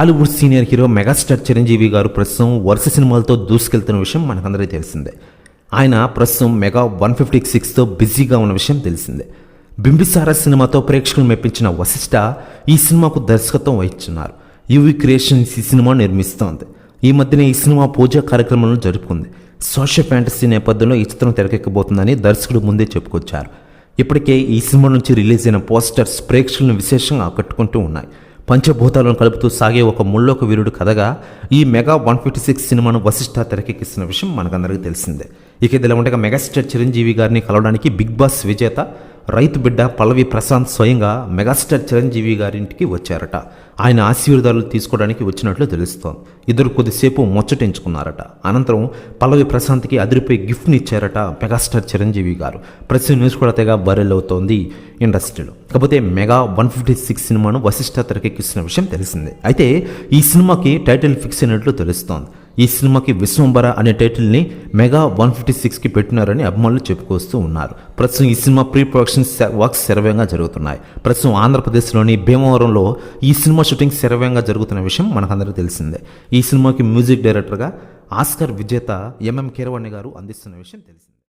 Tollywood senior hero megastar Chiranjeevi garu ప్రస్తుతం వరుస సినిమాలతో దూసుకెళ్తున్న విషయం మనకందరికీ తెలిసిందే. ఆయన ప్రస్తుతం మెగా వన్ ఫిఫ్టీ సిక్స్తో బిజీగా ఉన్న విషయం తెలిసిందే. బింబిసారా సినిమాతో ప్రేక్షకులు మెప్పించిన వశిష్ట ఈ సినిమాకు దర్శకత్వం వహిస్తున్నారు. యువి క్రియేషన్స్ ఈ సినిమా నిర్మిస్తోంది. ఈ మధ్యన ఈ సినిమా పూజా కార్యక్రమంలో జరుపుకుంది. సోషల్ ఫ్యాంటసీ నేపథ్యంలో ఈ చిత్రం తెరకెక్కబోతుందని దర్శకుడు ముందే చెప్పుకొచ్చారు. ఇప్పటికే ఈ సినిమా నుంచి రిలీజ్ అయిన పోస్టర్స్ ప్రేక్షకులను విశేషంగా ఆకట్టుకుంటూ ఉన్నాయి. పంచభూతాలను కలుపుతూ సాగే ఒక ముళ్ళోక వీరుడు కథగా ఈ మెగా వన్ ఫిఫ్టీ సిక్స్ సినిమాను వశిష్ఠ తెరకెక్కిస్తున్న విషయం మనకందరికీ తెలిసిందే. ఇక ఇదిలా ఉండగా మెగాస్టార్ చిరంజీవి గారిని కలవడానికి బిగ్ బాస్ విజేత రైతు బిడ్డ పల్లవి ప్రశాంత్ స్వయంగా మెగాస్టార్ చిరంజీవి గారింటికి వచ్చారట. ఆయన ఆశీర్వాదాలు తీసుకోవడానికి వచ్చినట్లు తెలుస్తోంది. ఇద్దరు కొద్దిసేపు ముచ్చటించుకున్నారట. అనంతరం పల్లవి ప్రశాంత్కి అదిరిపోయి గిఫ్ట్ని ఇచ్చారట మెగాస్టార్ చిరంజీవి గారు. ప్రతి న్యూస్ కూడా తెగ వైరల్ అవుతోంది ఇండస్ట్రీలో. కాకపోతే మెగా వన్ ఫిఫ్టీ సిక్స్ సినిమాను వశిష్ఠ తెరకెక్కిస్తున్న విషయం తెలిసిందే. అయితే ఈ సినిమాకి టైటిల్ ఫిక్స్ అయినట్లు తెలుస్తోంది. ఈ సినిమాకి విశ్వంబర అనే టైటిల్ని మెగా వన్ ఫిఫ్టీ సిక్స్కి పెట్టినారని అభిమానులు చెప్పుకొస్తూ ఉన్నారు. ప్రస్తుతం ఈ సినిమా ప్రీ ప్రొడక్షన్ వర్క్స్ శరవేగంగా జరుగుతున్నాయి. ప్రస్తుతం ఆంధ్రప్రదేశ్లోని భీమవరంలో ఈ సినిమా షూటింగ్ శరవేగంగా జరుగుతున్న విషయం మనకందరికీ తెలిసిందే. ఈ సినిమాకి మ్యూజిక్ డైరెక్టర్గా ఆస్కర్ విజేత ఎంఎం కీరవాణి గారు అందిస్తున్న విషయం తెలిసింది.